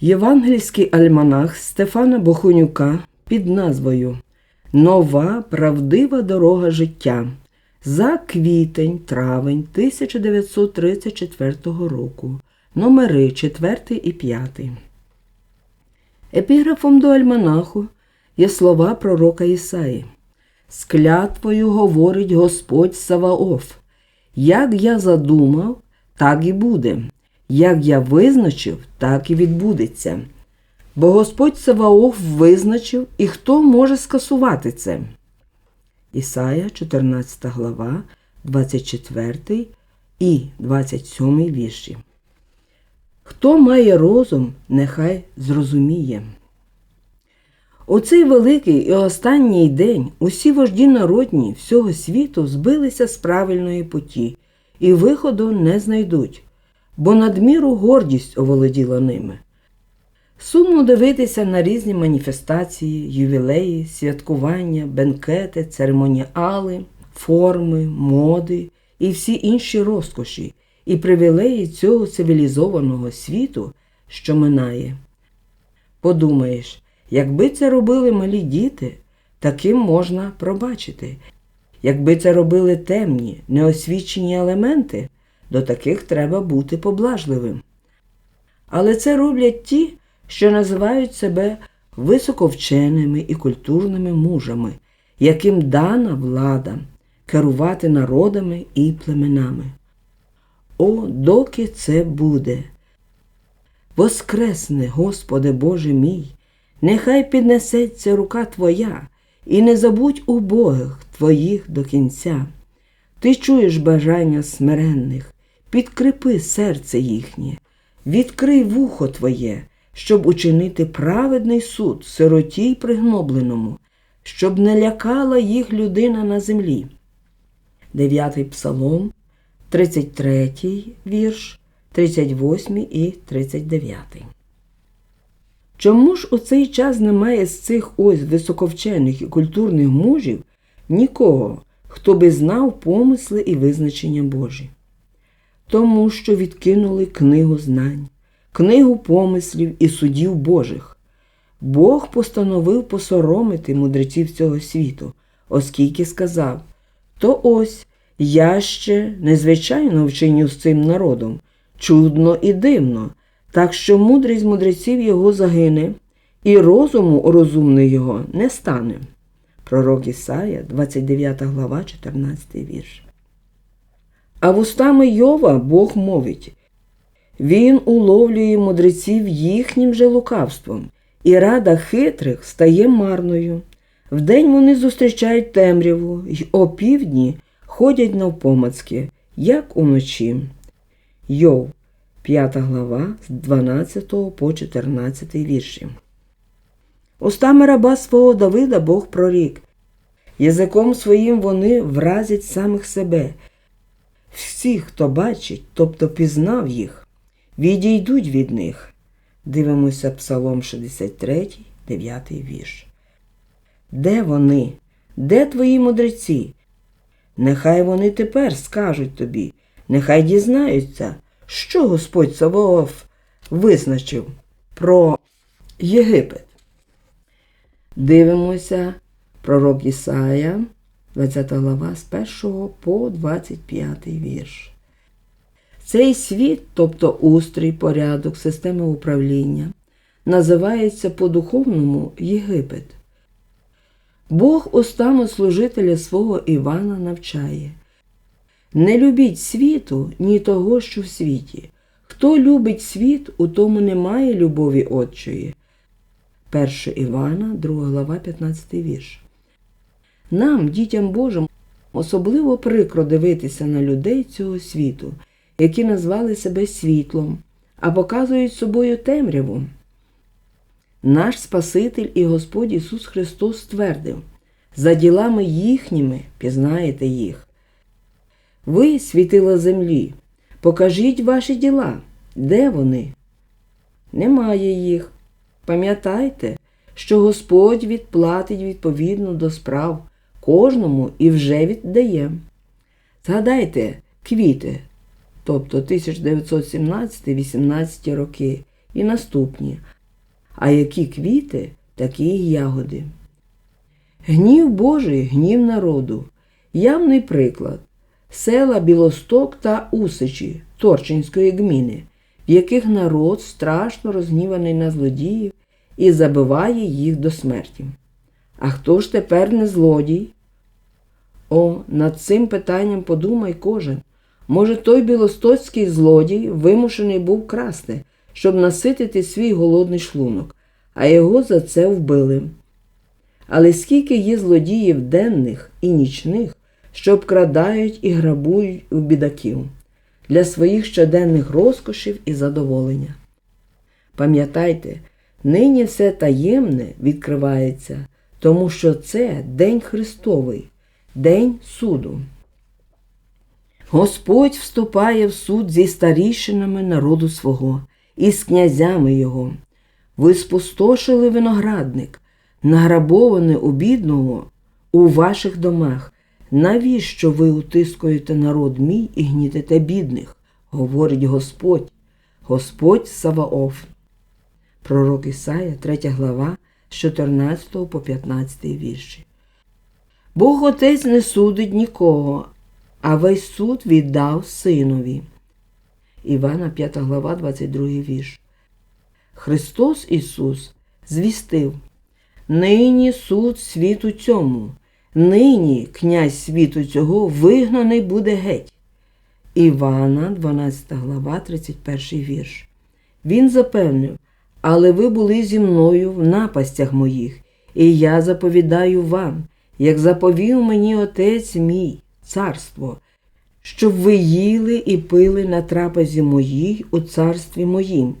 Євангельський альманах Стефана Бохонюка під назвою Нова правдива дорога життя за квітень травень 1934 року. Номери 4 і 5. Епіграфом до альманаху є слова пророка Ісаї. З клятвою говорить Господь Саваоф. Як я задумав, так і буде. Як я визначив, так і відбудеться. Бо Господь Саваоф визначив, і хто може скасувати це? Ісая, 14 глава, 24 і 27 вірші. Хто має розум, нехай зрозуміє. У цей великий і останній день усі вожді народні всього світу збилися з правильної путі і виходу не знайдуть, бо надміру гордість оволоділа ними. Сумно дивитися на різні маніфестації, ювілеї, святкування, бенкети, церемоніали, форми, моди і всі інші розкоші і привілеї цього цивілізованого світу, що минає. Подумаєш, якби це робили малі діти, таким можна пробачити. Якби це робили темні, неосвічені елементи, до таких треба бути поблажливим. Але це роблять ті, що називають себе високовченими і культурними мужами, яким дана влада керувати народами і племенами. О, доки це буде. Воскресне, Господи Боже мій, нехай піднесеться рука Твоя, і не забудь убогих Твоїх до кінця. Ти чуєш бажання смиренних, підкріпи серце їхнє, відкрий вухо Твоє, щоб учинити праведний суд сироті й пригнобленому, щоб не лякала їх людина на землі. Дев'ятий псалом, 33 вірш, 38 і 39. Чому ж у цей час немає з цих ось високовчених і культурних мужів нікого, хто би знав помисли і визначення Божі? Тому що відкинули книгу знань, книгу помислів і судів Божих. Бог постановив посоромити мудреців цього світу, оскільки сказав: То ось я ще незвичайно вчиню з цим народом, чудно і дивно, так що мудрість мудреців його загине, і розуму розумний його не стане. Пророк Ісая, 29 глава, 14 вірш. А вустами Йова Бог мовить. Він уловлює мудреців їхнім же лукавством, і рада хитрих стає марною. Вдень вони зустрічають темряву й опівдні ходять навпомацьки, як уночі. Йов, 5 глава, з 12 по 14 вірші. Устами раба свого Давида Бог прорік. Язиком своїм вони вразять самих себе. Всі, хто бачить, тобто пізнав їх, відійдуть від них. Дивимося Псалом 63, 9 вірш. Де вони? Де твої мудреці? Нехай вони тепер скажуть тобі, нехай дізнаються, що Господь Саваоф визначив про Єгипет. Дивимося пророк Ісая, 20 глава з 1 по 25 вірш. Цей світ, тобто устрій, порядок, системи управління, називається по-духовному Єгипет. Бог устами служителя свого Івана навчає. Не любіть світу, ні того, що в світі. Хто любить світ, у тому немає любові Отчої. 1 Івана, 2 глава, 15 вірш. Нам, дітям Божим, особливо прикро дивитися на людей цього світу, які назвали себе світлом, а показують собою темряву. Наш Спаситель і Господь Ісус Христос ствердив, за ділами їхніми пізнаєте їх. Ви, світила землі, покажіть ваші діла. Де вони? Немає їх. Пам'ятайте, що Господь відплатить відповідно до справ кожному і вже віддає. Згадайте квіти, тобто 1917-18 роки, і наступні. А які квіти, такі й ягоди. Гнів Божий, гнів народу. Явний приклад села Білосток та Усичі Торчинської гміни, в яких народ страшно розгніваний на злодіїв і забиває їх до смерті. А хто ж тепер не злодій? О, над цим питанням подумай кожен. Може, той білостоцький злодій вимушений був красти, щоб наситити свій голодний шлунок, а його за це вбили. Але скільки є злодіїв денних і нічних, що обкрадають і грабують у бідаків для своїх щоденних розкошів і задоволення. Пам'ятайте, нині все таємне відкривається, тому що це День Христовий, День суду. Господь вступає в суд зі старішинами народу свого і з князями його. Ви спустошили виноградник, награбоване у бідного у ваших домах. Навіщо ви утискуєте народ мій і гнітите бідних? говорить Господь, Господь Саваоф. Пророк Ісая, 3 глава, з 14 по 15 вірші. Бог Отець не судить нікого, а весь суд віддав синові. Івана 5 глава, 22 вірш. Христос Ісус звістив Нині суд світу цьому, нині князь світу цього вигнаний буде геть. Івана, 12 глава, 31 вірш. Він запевнив, але ви були зі мною в напастях моїх, і я заповідаю вам, як заповів мені Отець мій, царство, щоб ви їли і пили на трапезі моїй у царстві моїм,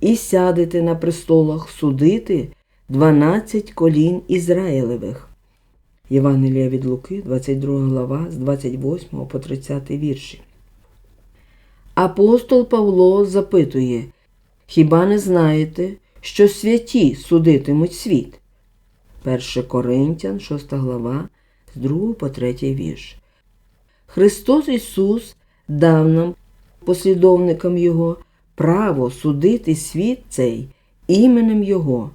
і сядете на престолах судити дванадцять колін Ізраїлевих. Євангелія від Луки, 22 глава, з 28 по 30 вірші. Апостол Павло запитує Хіба не знаєте, що святі судитимуть світ? 1 Коринтян, 6 глава, з 2 по 3 вірш. Христос Ісус дав нам, послідовникам Його, право судити світ цей іменем Його,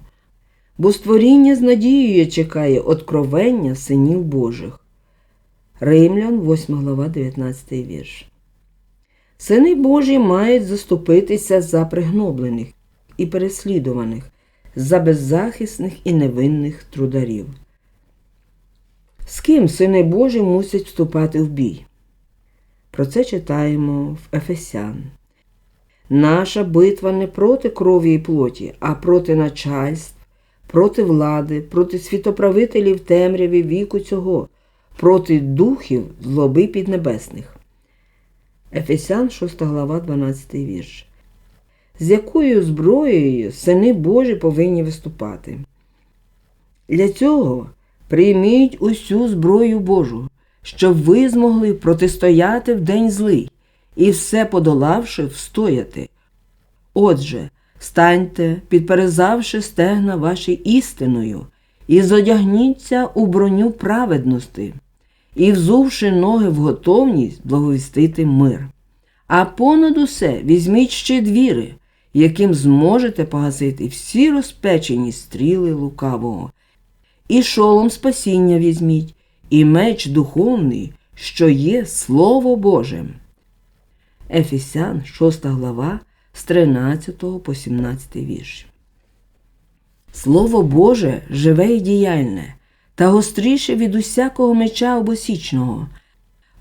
бо створіння з надією чекає откровення синів Божих. Римлян, 8 глава, 19 вірш. Сини Божі мають заступитися за пригноблених і переслідуваних, за беззахисних і невинних трударів. З ким сини Божі мусять вступати в бій? Про це читаємо в Ефесян. Наша битва не проти крові і плоті, а проти начальств, проти влади, проти світоправителів темряві віку цього, проти духів злоби піднебесних. Ефесян 6 глава, 12 вірш. З якою зброєю сини Божі повинні виступати? Для цього прийміть усю зброю Божу, щоб ви змогли протистояти в день злий і все подолавши, встояти. Отже, станьте, підперезавши стегна ваші істиною, і зодягніться у броню праведності, і взувши ноги в готовність благовістити мир. А понад усе візьміть щит віри, яким зможете погасити всі розпечені стріли лукавого, і шолом спасіння візьміть, і меч духовний, що є Слово Боже. Ефесян, 6 глава, з 13 по 17 вірш. Слово Боже живе і діяльне, та гостріше від усякого меча обосічного.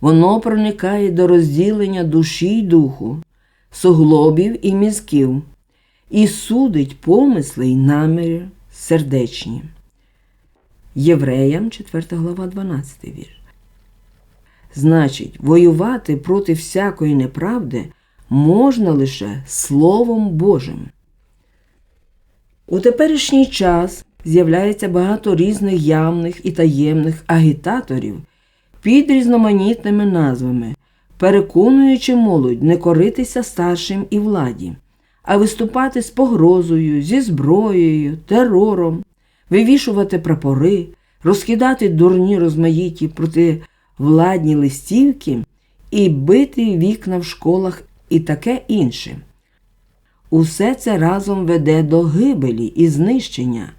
Воно проникає до розділення душі й духу, суглобів і мізків, і судить помисли й наміри сердечні. Євреям 4 глава 12 вірш. Значить, воювати проти всякої неправди можна лише Словом Божим. У теперішній час з'являється багато різних явних і таємних агітаторів під різноманітними назвами, переконуючи молодь не коритися старшим і владі, а виступати з погрозою, зі зброєю, терором, вивішувати прапори, розкидати дурні розмаїті проти владні листівки і бити вікна в школах і таке інше. усе це разом веде до гибелі і знищення,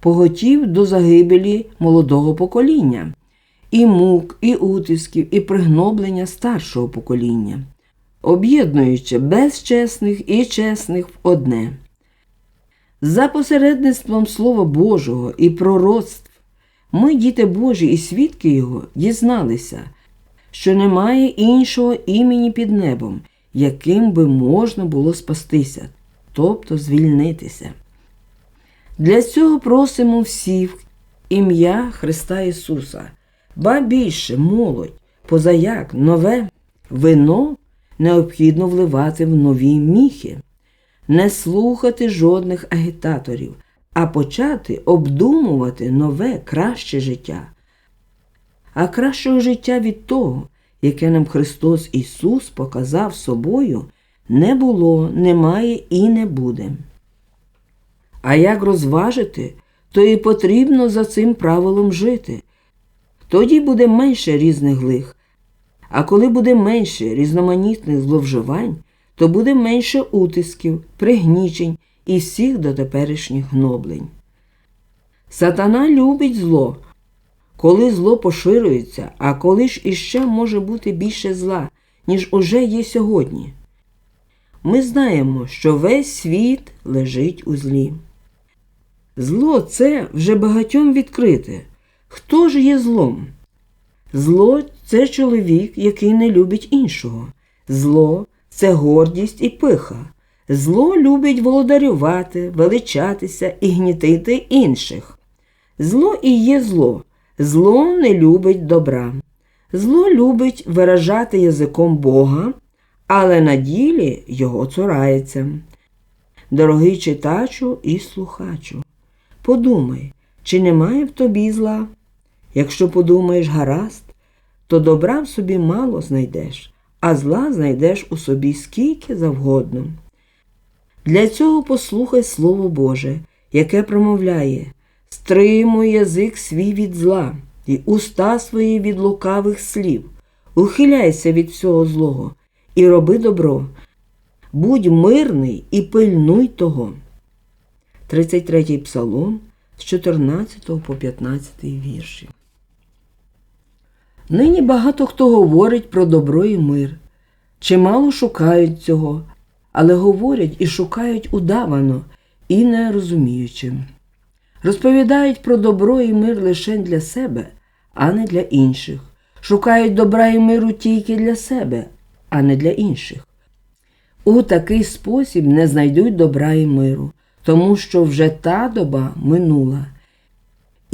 поготів до загибелі молодого покоління, і мук, і утисків, і пригноблення старшого покоління, об'єднуючи безчесних і чесних в одне. За посередництвом Слова Божого і пророцтв ми, діти Божі і свідки Його, дізналися, що немає іншого імені під небом, яким би можна було спастися, тобто звільнитися. Для цього просимо всіх ім'я Христа Ісуса, ба більше молодь, позаяк нове вино необхідно вливати в нові міхи, не слухати жодних агітаторів, а почати обдумувати нове краще життя. А кращого життя від того, яке нам Христос Ісус показав собою, не було, немає і не буде. А як розважити, то і потрібно за цим правилом жити. Тоді буде менше різних лих. А коли буде менше різноманітних зловживань, то буде менше утисків, пригнічень і всіх дотеперішніх гноблень. Сатана любить зло, коли зло поширюється, а коли ж іще може бути більше зла, ніж уже є сьогодні. Ми знаємо, що весь світ лежить у злі. Зло це вже багатьом відкрите. Хто ж є злом? Зло це чоловік, який не любить іншого. Зло це гордість і пиха. Зло любить володарювати, величатися і гнітити інших. Зло і є зло. Зло не любить добра. Зло любить виражати язиком Бога, але на ділі його цурається. Дорогий читачу і слухачу, подумай, чи немає в тобі зла? Якщо подумаєш гаразд, то добра в собі мало знайдеш, а зла знайдеш у собі скільки завгодно. Для цього послухай Слово Боже, яке промовляє стримуй язик свій від зла і уста свої від лукавих слів, ухиляйся від всього злого і роби добро. Будь мирний і пильнуй того. 33 псалом з 14 по 15 вірші. Нині багато хто говорить про добро і мир. Чимало шукають цього, але говорять і шукають удавано і не розуміючи. Розповідають про добро і мир лише для себе, а не для інших. Шукають добра і миру тільки для себе, а не для інших. У такий спосіб не знайдуть добра і миру, тому що вже та доба минула.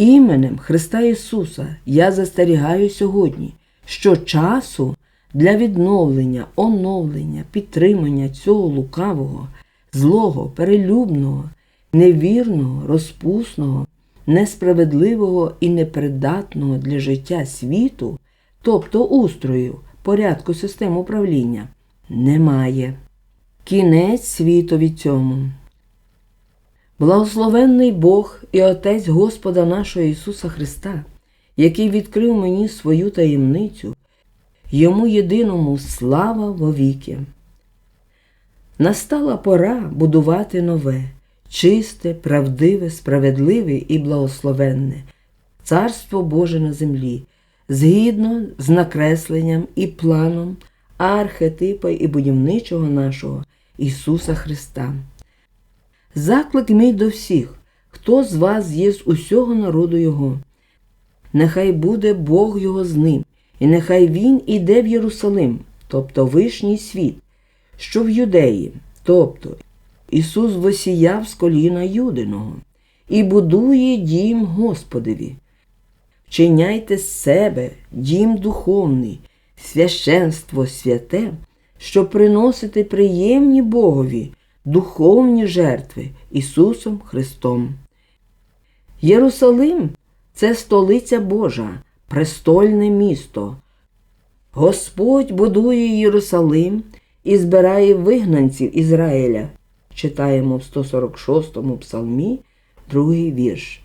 Іменем Христа Ісуса я застерігаю сьогодні, що часу для відновлення, оновлення, підтримання цього лукавого, злого, перелюбного, невірного, розпусного, несправедливого і непридатного для життя світу, тобто устрою, порядку систем управління, немає. Кінець світові цьому. Благословенний Бог і Отець Господа нашого Ісуса Христа, який відкрив мені свою таємницю, йому єдиному слава вовіки. Настала пора будувати нове, чисте, правдиве, справедливе і благословенне, Царство Боже на землі, згідно з накресленням і планом архетипа і будівничого нашого Ісуса Христа. Заклик мій до всіх, хто з вас є з усього народу Його. Нехай буде Бог Його з ним, і нехай Він іде в Єрусалим, тобто вишній світ, що в юдеї, тобто Ісус восіяв з коліна Юдиного, і будує дім Господеві. Вчиняйте з себе дім духовний, священство святе, щоб приносити приємні Богові духовні жертви Ісусом Христом. Єрусалим це столиця Божа, престольне місто. Господь будує Єрусалим і збирає вигнанців Ізраїля. Читаємо в 146 псалмі, другий вірш.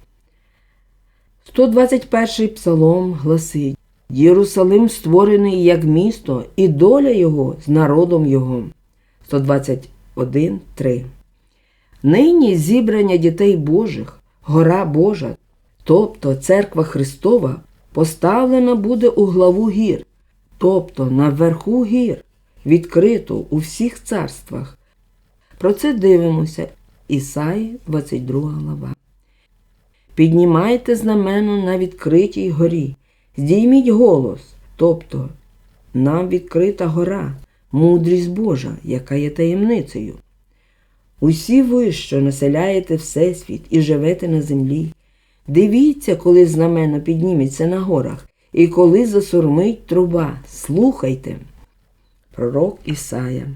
121 псалом гласить Єрусалим створений як місто, і доля його з народом його. 121.3 Нині зібрання дітей Божих, гора Божа, тобто церква Христова, поставлена буде у главу гір, тобто на верху гір, відкрито у всіх царствах. Про це дивимося Ісаї, 22 глава. Піднімайте знамено на відкритій горі, здійміть голос, тобто нам відкрита гора, мудрість Божа, яка є таємницею. Усі ви, що населяєте Всесвіт і живете на землі, дивіться, коли знамено підніметься на горах, і коли засурмить труба, слухайте. Пророк Ісая,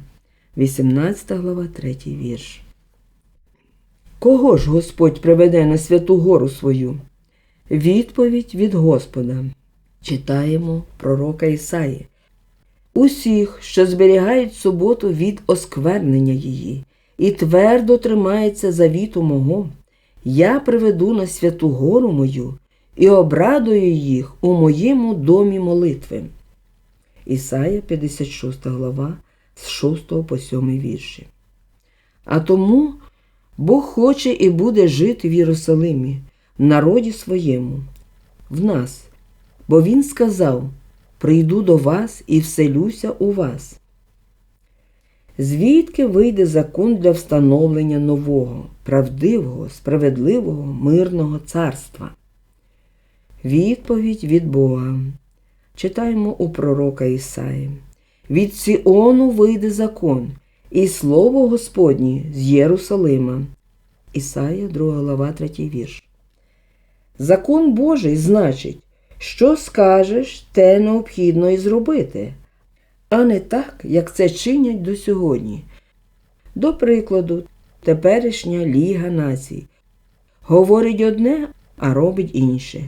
18 глава, 3 вірш. Кого ж Господь приведе на святу гору свою? Відповідь від Господа. Читаємо пророка Ісаї. Усіх, що зберігають суботу від осквернення її, і твердо тримається завіту мого, я приведу на святу гору мою і обрадую їх у моєму домі молитви. Ісая 56 глава з 6 по 7 вірші. А тому Бог хоче і буде жити в Єрусалимі, в народі своєму, в нас, бо Він сказав: Прийду до вас і вселюся у вас. Звідки вийде закон для встановлення нового, правдивого, справедливого, мирного царства? Відповідь від Бога. Читаємо у пророка Ісаї. Від Сіону вийде закон, і слово Господнє з Єрусалима. Ісая, 2 глава, 3 вірш. Закон Божий значить, що скажеш, те необхідно і зробити, а не так, як це чинять до сьогодні. До прикладу, теперішня Ліга націй говорить одне, а робить інше.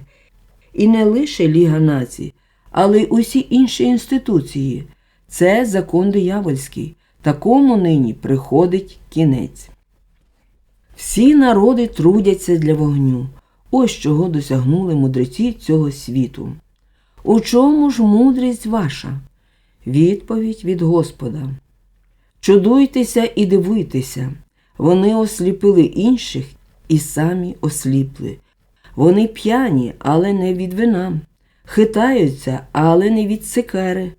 І не лише Ліга націй, але й усі інші інституції. Це закон диявольський. Такому нині приходить кінець. Всі народи трудяться для вогню. Ось чого досягнули мудреці цього світу. У чому ж мудрість ваша? Відповідь від Господа. Чудуйтеся і дивуйтеся. Вони осліпили інших і самі осліпли. Вони п'яні, але не від вина, хитаються, але не від сикери,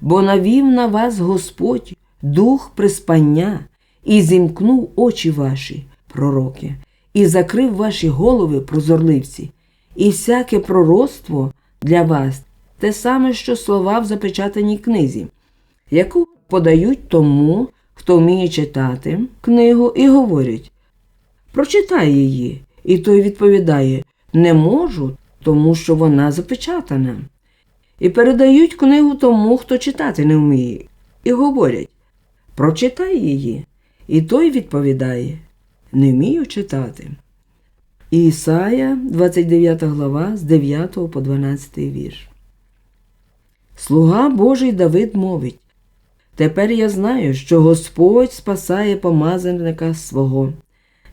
бо навів на вас Господь дух приспання і зімкнув очі ваші, пророки, і закрив ваші голови, прозорливці, і всяке пророцтво для вас те саме, що слова в запечатаній книзі, яку подають тому, хто вміє читати книгу, і говорять прочитай її, і той відповідає не можу, тому що вона запечатана. І передають книгу тому, хто читати не вміє, і говорять прочитай її. І той відповідає не вмію читати. Ісая, 29 глава, з 9 по 12 вірш. Слуга Божий Давид мовить Тепер я знаю, що Господь спасає помазанника свого.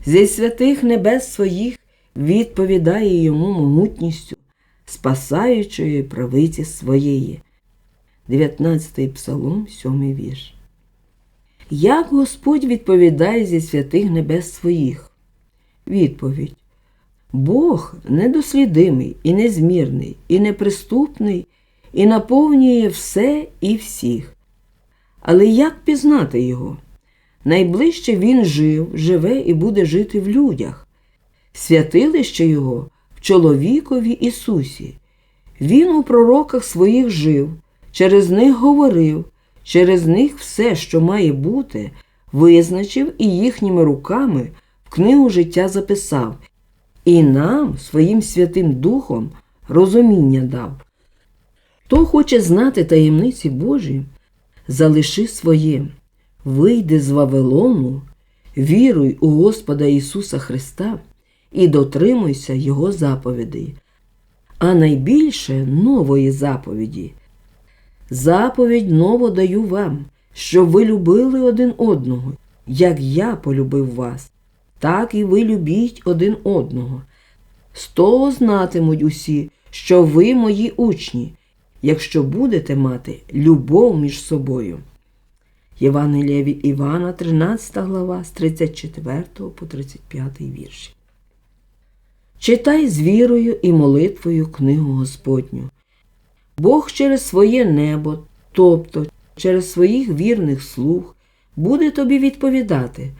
Зі святих небес своїх відповідає йому могутністю, спасаючої правиці своєї. 19 псалом, 7 вірш. Як Господь відповідає зі святих небес своїх? Відповідь. Бог недослідимий і незмірний, і неприступний, і наповнює все і всіх. Але як пізнати його? Найближче він жив, живе і буде жити в людях, святилище Його в чоловікові Ісусі. Він у пророках своїх жив, через них говорив, через них все, що має бути, визначив і їхніми руками в книгу життя записав, і нам, своїм Святим Духом, розуміння дав. Хто хоче знати таємниці Божі, залиши своє, вийди з Вавилону, віруй у Господа Ісуса Христа і дотримуйся Його заповідей, а найбільше нової заповіді. Заповідь ново даю вам, щоб ви любили один одного, як я полюбив вас, так і ви любіть один одного. З того знатимуть усі, що ви мої учні, якщо будете мати любов між собою. Євангелія від Івана, 13 глава, з 34 по 35 вірші. Читай з вірою і молитвою книгу Господню. Бог через своє небо, тобто через своїх вірних слуг, буде тобі відповідати,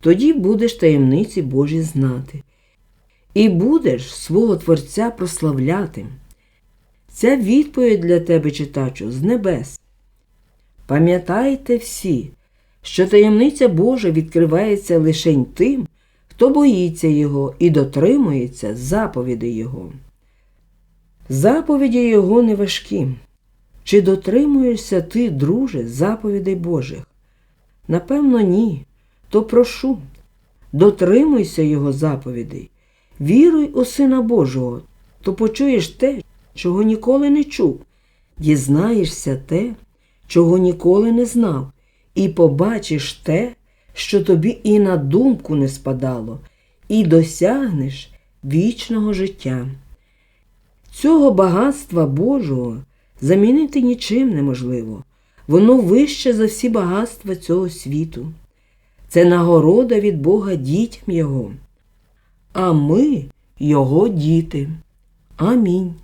тоді будеш таємниці Божі знати, і будеш свого Творця прославляти. Ця відповідь для тебе, читачу, з небес. Пам'ятайте всі, що таємниця Божа відкривається лише тим, хто боїться Його і дотримується заповідей Його. Заповіді Його не важкі. Чи дотримуєшся ти, друже, заповідей Божих? Напевно, ні. То прошу, дотримуйся Його заповідей, віруй у Сина Божого, то почуєш те, чого ніколи не чув, дізнаєшся те, чого ніколи не знав, і побачиш те, що тобі і на думку не спадало, і досягнеш вічного життя. Цього багатства Божого замінити нічим неможливо, воно вище за всі багатства цього світу. Це нагорода від Бога дітям Його, а ми Його діти. Амінь.